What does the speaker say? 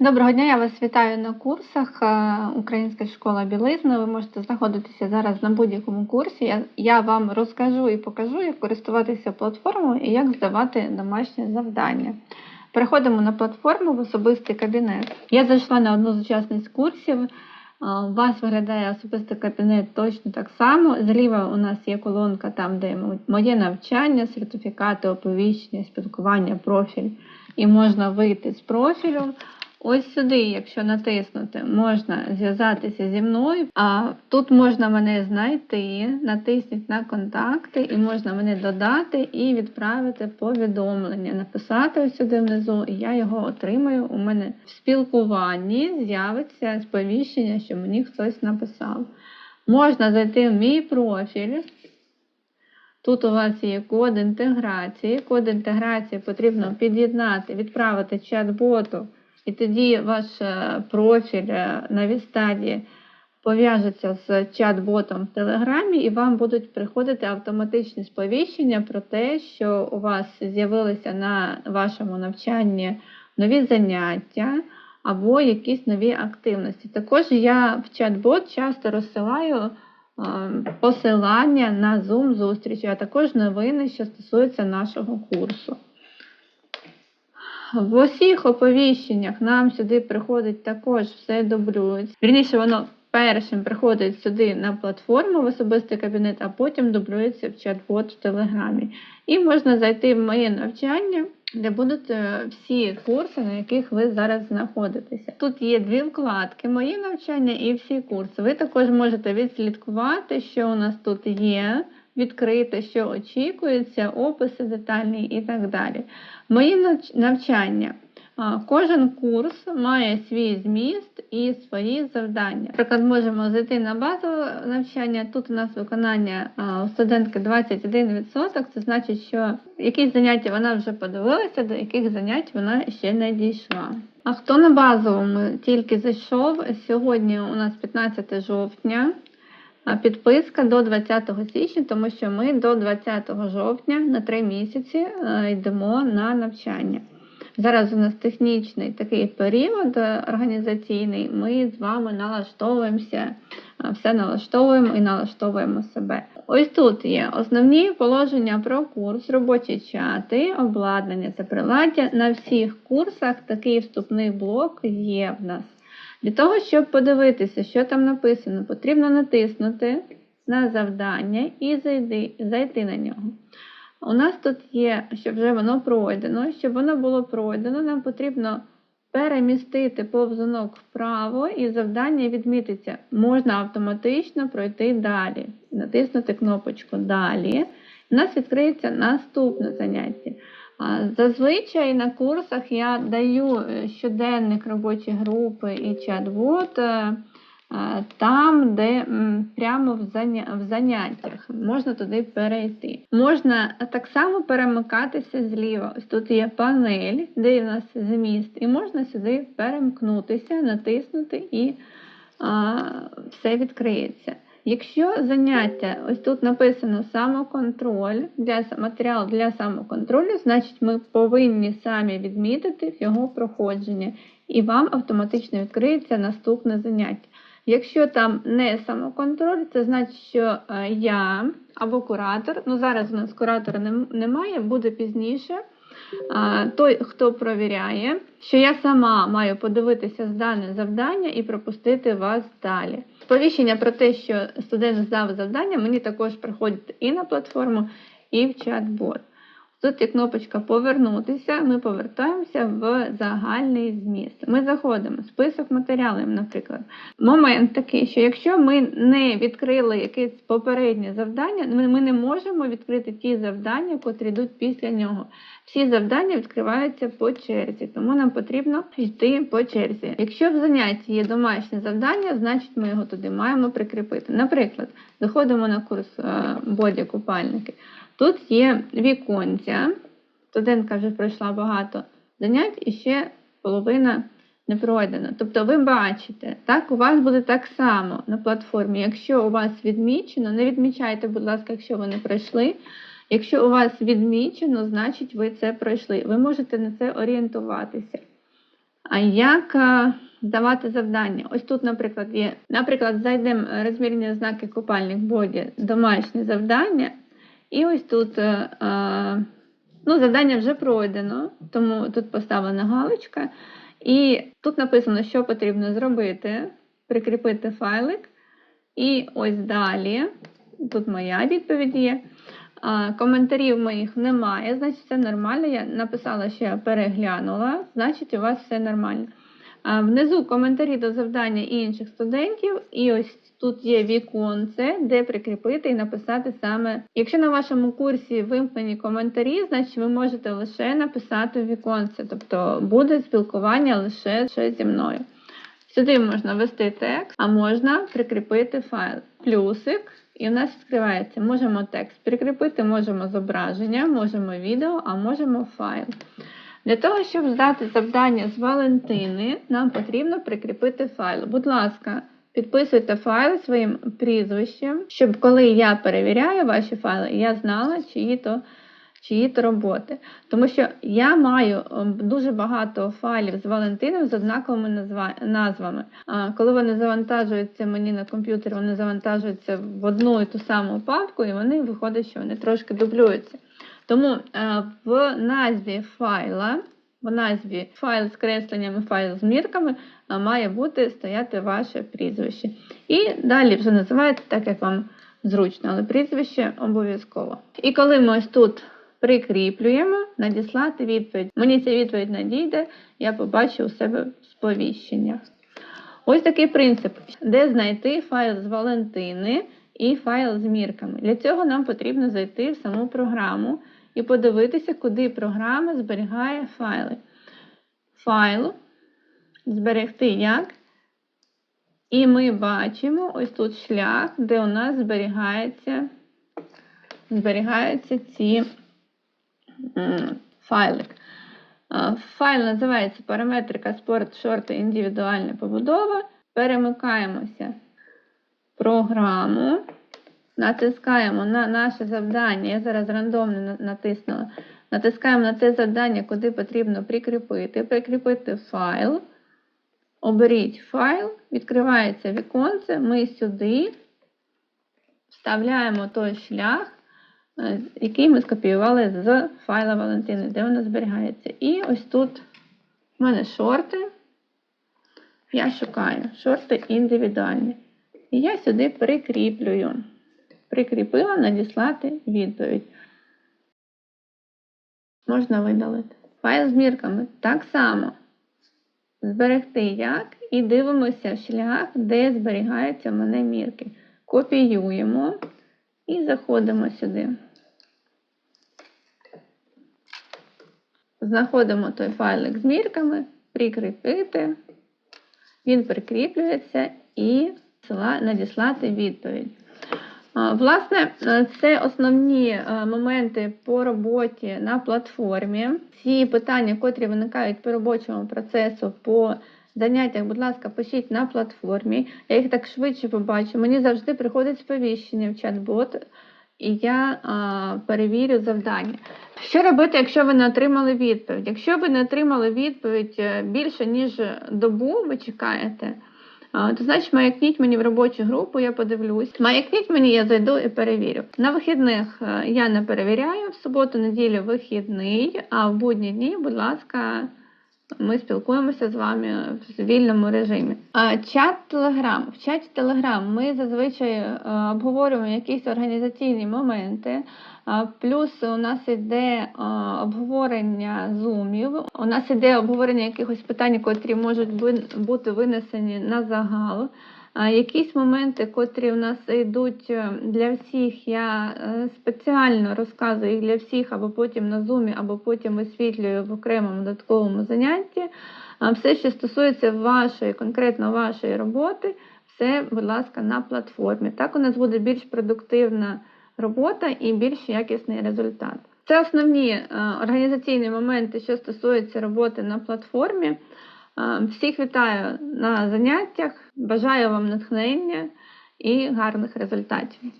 Доброго дня, я вас вітаю на курсах е, Українська школа білизни. Ви можете знаходитися зараз на будь-якому курсі. Я, вам розкажу і покажу, як користуватися платформою і як здавати домашнє завдання. Переходимо на платформу в особистий кабінет. Я зайшла на одну з учасниць курсів. Е, У вас виглядає особистий кабінет точно так само. Зліва у нас є колонка, там, де моє навчання, сертифікати, оповіщення, спілкування, профіль. І можна вийти з профілю. Ось сюди, якщо натиснути, можна зв'язатися зі мною. А тут можна мене знайти, натисніть на контакти, і можна мене додати і відправити повідомлення. Написати ось сюди внизу, і я його отримаю. У мене в спілкуванні з'явиться сповіщення, що мені хтось написав. Можна зайти в мій профіль. Тут у вас є код інтеграції. Код інтеграції потрібно під'єднати, відправити чат-боту. І тоді ваш е, профіль е, на Вістаді пов'яжеться з чат-ботом в Телеграмі, і вам будуть приходити автоматичні сповіщення про те, що у вас з'явилися на вашому навчанні нові заняття або якісь нові активності. Також я в чат-бот часто розсилаю е, посилання на Zoom зустрічі, а також новини, що стосуються нашого курсу. В усіх оповіщеннях нам сюди приходить також все дублюється. Вірніше, воно першим приходить сюди на платформу в особистий кабінет, а потім дублюється в чат-бот в Телеграмі. І можна зайти в моє навчання, де будуть е, всі курси, на яких ви зараз знаходитеся. Тут є дві вкладки: Мої навчання і всі курси. Ви також можете відслідкувати, що у нас тут є. Відкрите, що очікується, описи детальні і так далі. Мої навчання. Кожен курс має свій зміст і свої завдання. Наприклад, можемо зайти на базове навчання. Тут у нас виконання у студентки 21%. Це значить, що якісь заняття вона вже подивилася, до яких занять вона ще не дійшла. А хто на базовому тільки зайшов, сьогодні у нас 15 жовтня. Підписка до 20 січня, тому що ми до 20 жовтня на 3 місяці е, йдемо на навчання. Зараз у нас технічний такий період е, організаційний, ми з вами налаштовуємося, е, все налаштовуємо і налаштовуємо себе. Ось тут є основні положення про курс, робочі чати, обладнання та приладдя. На всіх курсах такий вступний блок є в нас. Для того, щоб подивитися, що там написано, потрібно натиснути на завдання і зайти, зайти на нього. У нас тут є, щоб вже воно пройдено. Щоб воно було пройдено, нам потрібно перемістити повзунок вправо і завдання відмітиться. Можна автоматично пройти далі. Натиснути кнопочку Далі. У нас відкриється наступне заняття. Зазвичай на курсах я даю е, щоденник робочі групи і чат-бот е, там, де прямо в заняттях можна туди перейти. Можна так само перемикатися зліва. Ось тут є панель, де у нас зміст, і можна сюди перемкнутися, натиснути і все відкриється. Якщо заняття, ось тут написано самоконтроль для матеріал для самоконтролю, значить ми повинні самі відмітити його проходження, і вам автоматично відкриється наступне заняття. Якщо там не самоконтроль, це значить, що е, я або куратор, ну зараз у нас куратора немає, буде пізніше. Той, хто провіряє, що я сама маю подивитися здане завдання і пропустити вас далі. Сповіщення про те, що студент здав завдання, мені також приходить і на платформу, і в чат-бот. Тут є кнопочка Повернутися, ми повертаємося в загальний зміст. Ми заходимо в список матеріалів, наприклад. Момент такий, що якщо ми не відкрили якесь попереднє завдання, ми не можемо відкрити ті завдання, котрі йдуть після нього. Всі завдання відкриваються по черзі, тому нам потрібно йти по черзі. Якщо в занятті є домашнє завдання, значить ми його туди маємо прикріпити. Наприклад, заходимо на курс е, боді купальники. Тут є віконця. Студентка вже пройшла багато занять і ще половина не пройдена. Тобто ви бачите, так, у вас буде так само на платформі. Якщо у вас відмічено, не відмічайте, будь ласка, якщо ви не пройшли. Якщо у вас відмічено, значить ви це пройшли. Ви можете на це орієнтуватися. А як е, здавати завдання? Ось тут, наприклад, є. Наприклад, зайдемо розмірні знаки купальник боді, домашнє завдання. І ось тут е, е, ну, завдання вже пройдено, тому тут поставлена галочка. І тут написано, що потрібно зробити: прикріпити файлик. І ось далі. Тут моя відповідь є. Коментарів моїх немає, значить все нормально. Я написала, що я переглянула, значить у вас все нормально. Внизу коментарі до завдання інших студентів, і ось тут є віконце, де прикріпити і написати саме. Якщо на вашому курсі вимкнені коментарі, значить ви можете лише написати віконце, тобто буде спілкування лише, лише зі мною. Сюди можна ввести текст, а можна прикріпити файл. Плюсик, і в нас відкривається. Можемо текст прикріпити, можемо зображення, можемо відео, а можемо файл. Для того, щоб здати завдання з Валентини, нам потрібно прикріпити файл. Будь ласка, підписуйте файл своїм прізвищем, щоб коли я перевіряю ваші файли, я знала, чиї то, чиї то роботи. Тому що я маю ем, дуже багато файлів з Валентином з однаковими назвами. Коли вони завантажуються мені на комп'ютер, вони завантажуються в одну і ту саму папку, і вони виходить, що вони трошки дублюються. Тому е, в назві файла, в назві файл з кресленнями, файл з мірками е, має бути стояти ваше прізвище. І далі вже називаєте так, як вам зручно, але прізвище обов'язково. І коли ми ось тут прикріплюємо, надіслати відповідь. Мені ця відповідь надійде, я побачу у себе в сповіщеннях. Ось такий принцип, де знайти файл з Валентини і файл з мірками. Для цього нам потрібно зайти в саму програму і подивитися, куди програма зберігає файли. Файл, зберегти як. І ми бачимо ось тут шлях, де у нас зберігається, зберігаються ці файлик. Файл називається параметрика спорт, шорти, індивідуальна побудова. Перемикаємося в програму, натискаємо на наше завдання. Я зараз рандомно натиснула. Натискаємо на це завдання, куди потрібно прикріпити. Прикріпити файл. Оберіть файл, відкривається віконце. Ми сюди вставляємо той шлях, е, який ми скопіювали з файла Валентини, де воно зберігається. І ось тут в мене шорти. Я шукаю шорти індивідуальні. І я сюди прикріплюю. Прикріпила надіслати відповідь. Можна видалити. Файл з мірками так само. Зберегти як і дивимося шлях, де зберігаються в мене мірки. Копіюємо і заходимо сюди. Знаходимо той файлик з мірками, прикріпити. Він прикріплюється і надіслати відповідь. Власне, е, це основні е, моменти по роботі на платформі. Ці питання, котрі виникають по робочому процесу, по заняттях, будь ласка, пишіть на платформі. Я їх так швидше побачу. Мені завжди приходить сповіщення в чат-бот, і я перевірю завдання. Що робити, якщо ви не отримали відповідь? Якщо ви не отримали відповідь е, більше, ніж добу, ви чекаєте. То значить, маякніть мені в робочу групу, я подивлюсь. Маякніть мені, я зайду і перевірю. На вихідних е, я не перевіряю, в суботу, неділю вихідний, а в будні дні, будь ласка, ми спілкуємося з вами в вільному режимі. А, Чат Телеграм. В чаті Телеграм ми зазвичай е, обговорюємо якісь організаційні моменти. А, Плюс у нас іде е, обговорення зумів. У нас іде обговорення якихось питань, котрі можуть бути винесені на загал. Якісь моменти, котрі у нас йдуть е, для всіх, я е, спеціально розказую їх для всіх, або потім на зумі, або потім висвітлюю в окремому додатковому занятті. Все, що стосується вашої, конкретно вашої роботи, все, будь ласка, на платформі. Так у нас буде більш продуктивна робота і більш якісний результат. Це основні е, організаційні моменти, що стосуються роботи на платформі. Е, Всіх вітаю на заняттях, бажаю вам натхнення і гарних результатів.